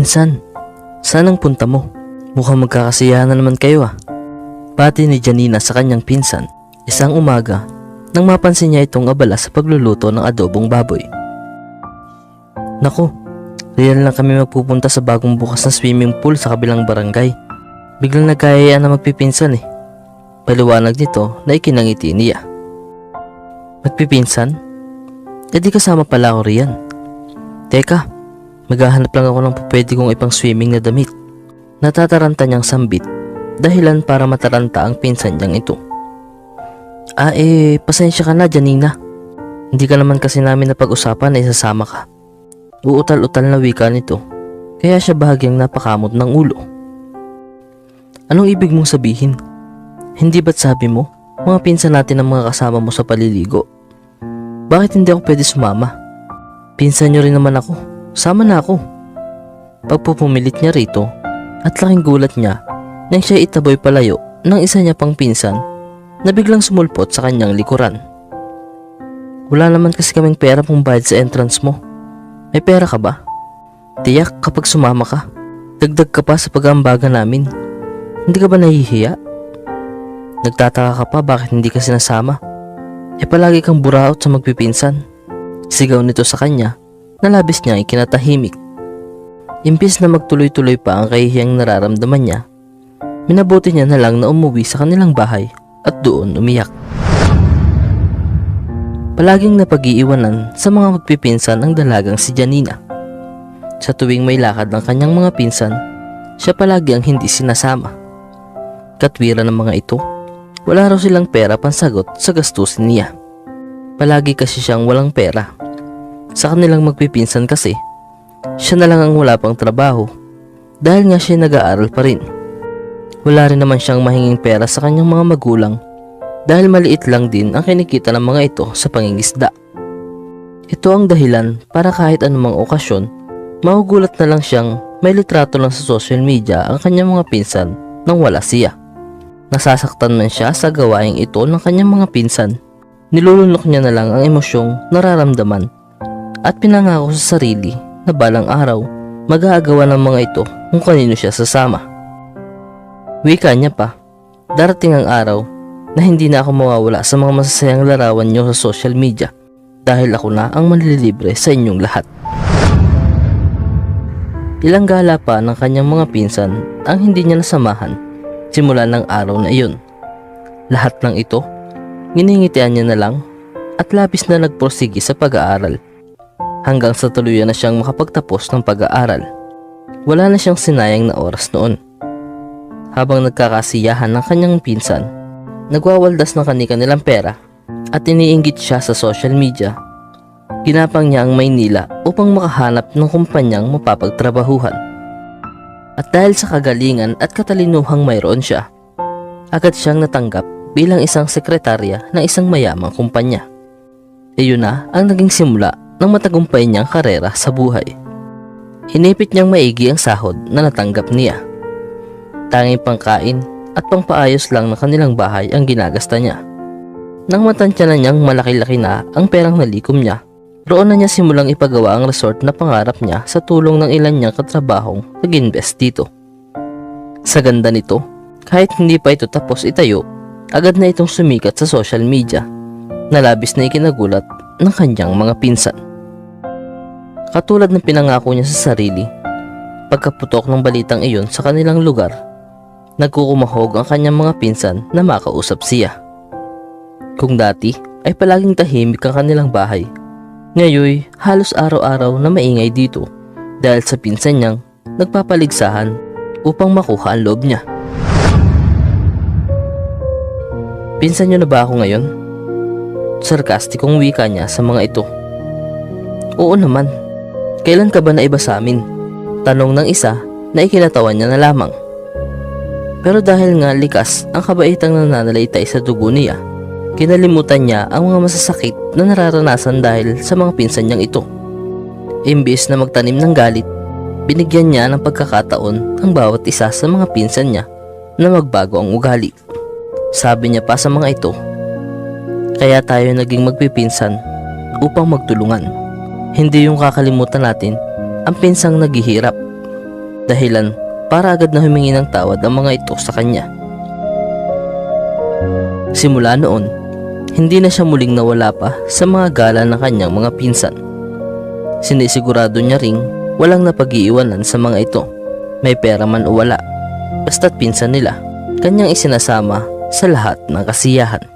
Pinsan, saan ang punta mo? Mukhang magkakasiyahan na naman kayo ah. Pati ni Janina sa kanyang pinsan, isang umaga, nang mapansin niya itong abala sa pagluluto ng adobong baboy. Naku, real lang kami magpupunta sa bagong bukas na swimming pool sa kabilang barangay. Biglang nagkayayaan na magpipinsan eh. Paliwanag nito na ikinangiti niya. Magpipinsan? E di kasama pala ako riyan. Teka, maghahanap lang ako ng pwede kong ipang swimming na damit. Natataranta niyang sambit dahilan para mataranta ang pinsan niyang ito. Ah eh, pasensya ka na Janina. Hindi ka naman kasi namin napag-usapan na isasama ka. Uutal-utal na wika nito, kaya siya bahagyang napakamot ng ulo. Anong ibig mong sabihin? Hindi ba't sabi mo, mga pinsan natin ang mga kasama mo sa paliligo? Bakit hindi ako pwede sumama? Pinsan niyo rin naman ako, sama na ako. Pagpupumilit niya rito, at laking gulat niya nang siya itaboy palayo ng isa niya pang pinsan na biglang sumulpot sa kanyang likuran. Wala naman kasi kaming pera pang bayad sa entrance mo. May pera ka ba? Tiyak kapag sumama ka, dagdag ka pa sa pag-aambaga namin. Hindi ka ba nahihiya? Nagtataka ka pa bakit hindi ka sinasama? E palagi kang buraot sa magpipinsan. Sigaw nito sa kanya na labis niya ikinatahimik. Imbis na magtuloy-tuloy pa ang kahihiyang nararamdaman niya, minabuti niya na lang na umuwi sa kanilang bahay at doon umiyak. Palaging napag-iiwanan sa mga magpipinsan ang dalagang si Janina. Sa tuwing may lakad ng kanyang mga pinsan, siya palagi ang hindi sinasama. Katwira ng mga ito, wala raw silang pera pansagot sa gastusin niya. Palagi kasi siyang walang pera. Sa kanilang magpipinsan kasi, siya na lang ang wala pang trabaho dahil nga siya nag-aaral pa rin. Wala rin naman siyang mahinging pera sa kanyang mga magulang dahil maliit lang din ang kinikita ng mga ito sa pangingisda. Ito ang dahilan para kahit anumang okasyon, mahugulat na lang siyang may litrato lang sa social media ang kanyang mga pinsan nang wala siya. Nasasaktan man siya sa gawaing ito ng kanyang mga pinsan. Nilulunok niya na lang ang emosyong nararamdaman at pinangako sa sarili na balang araw mag-aagawa ng mga ito kung kanino siya sasama. Wika niya pa, darating ang araw na hindi na ako mawawala sa mga masasayang larawan niyo sa social media dahil ako na ang manlilibre sa inyong lahat. Ilang gala pa ng kanyang mga pinsan ang hindi niya nasamahan simula ng araw na iyon. Lahat ng ito, giningitian niya na lang at labis na nagporsige sa pag-aaral hanggang sa tuluyan na siyang makapagtapos ng pag-aaral. Wala na siyang sinayang na oras noon. Habang nagkakasiyahan ng kanyang pinsan, nagwawaldas ng kani-kanilang pera at iniinggit siya sa social media. Ginapang niya ang Maynila upang makahanap ng kumpanyang mapapagtrabahuhan. At dahil sa kagalingan at katalinuhang mayroon siya, agad siyang natanggap bilang isang sekretarya ng isang mayamang kumpanya. Iyon na ang naging simula ng matagumpay niyang karera sa buhay. Hinipit niyang maigi ang sahod na natanggap niya. Tanging pangkain at pangpaayos lang ng kanilang bahay ang ginagasta niya. Nang matansya na niyang malaki-laki na ang perang nalikom niya, roon na niya simulang ipagawa ang resort na pangarap niya sa tulong ng ilan niyang katrabahong nag-invest dito. Sa ganda nito, kahit hindi pa ito tapos itayo, agad na itong sumikat sa social media, na labis na ikinagulat ng kanyang mga pinsan. Katulad ng pinangako niya sa sarili, pagkaputok ng balitang iyon sa kanilang lugar, nagkukumahog ang kanyang mga pinsan na makausap siya. Kung dati ay palaging tahimik ang kanilang bahay, ngayoy halos araw-araw na maingay dito dahil sa pinsan niyang nagpapaligsahan upang makuha ang loob niya. Pinsan niyo na ba ako ngayon? Sarkastikong wika niya sa mga ito. Oo naman. Kailan ka ba naiba sa amin? Tanong ng isa na ikinatawan niya na lamang. Pero dahil nga likas ang kabaitang nananalaytay sa dugo niya, kinalimutan niya ang mga masasakit na nararanasan dahil sa mga pinsan niyang ito. Imbis na magtanim ng galit, binigyan niya ng pagkakataon ang bawat isa sa mga pinsan niya na magbago ang ugali. Sabi niya pa sa mga ito, kaya tayo naging magpipinsan upang magtulungan. Hindi yung kakalimutan natin ang pinsang naghihirap. Dahilan para agad na humingi ng tawad ang mga ito sa kanya. Simula noon, hindi na siya muling nawala pa sa mga gala ng kanyang mga pinsan. Sinisigurado niya ring walang napag-iiwanan sa mga ito. May pera man o wala. Basta't pinsan nila, kanyang isinasama sa lahat ng kasiyahan.